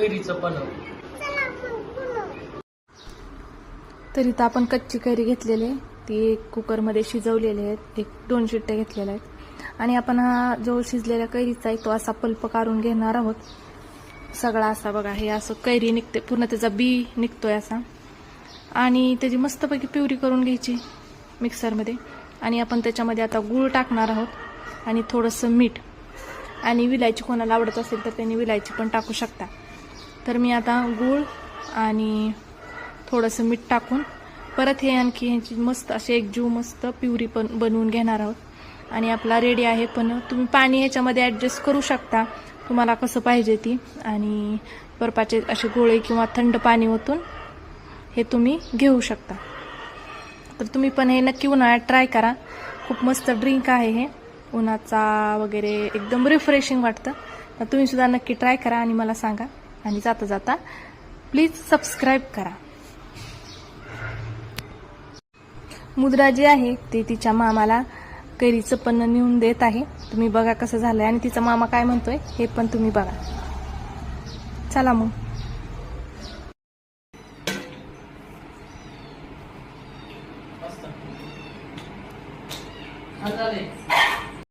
कैरीचं पण. तर इथं आपण कच्ची कैरी घेतलेली आहे. ती एक कुकरमध्ये शिजवलेली आहेत. एक दोन शिट्ट्या घेतलेल्या आहेत. आणि आपण हा जो शिजलेल्या कैरीचा आहे तो असा पल्प काढून घेणार आहोत. सगळा असा बघा हे असं कैरी निघते. पूर्ण त्याचा बी निघतोय असा. आणि त्याची मस्तपैकी प्युरी करून घ्यायची मिक्सरमध्ये. आणि आपण त्याच्यामध्ये आता गूळ टाकणार आहोत. आणि थोडंसं मीठ. आणि विलायची कोणाला आवडत असेल तर त्यांनी विलायची पण टाकू शकता. तर मी आता गूळ आणि थोडंसं मीठ टाकून परत हे आणखी ह्याची मस्त असे एक जीव मस्त प्युरी पण बनवून घेणार आहोत. आणि आपला रेडी आहे पण तुम्ही पाणी ह्याच्यामध्ये ॲडजस्ट करू शकता. तुम्हाला कसं पाहिजे ती. आणि बर्फाचे असे गोळे किंवा थंड पाणी ओतून हे तुम्ही घेऊ शकता. तर तुम्ही पण हे नक्की उन्हाळ्यात ट्राय करा. खूप मस्त ड्रिंक आहे हे. उन्हाचा वगैरे एकदम रिफ्रेशिंग वाटतं. तर तुम्ही सुद्धा नक्की ट्राय करा आणि मला सांगा. आणि जाता जाता प्लीज सबस्क्राईब करा. मुद्रा जी आहे ती तिच्या मामाला कैरीचं पन्न नेऊन देत आहे. तुम्ही बघा कसं झालंय आणि तिचा मामा काय म्हणतोय हे पण तुम्ही बघा. चला मग. Hasta luego.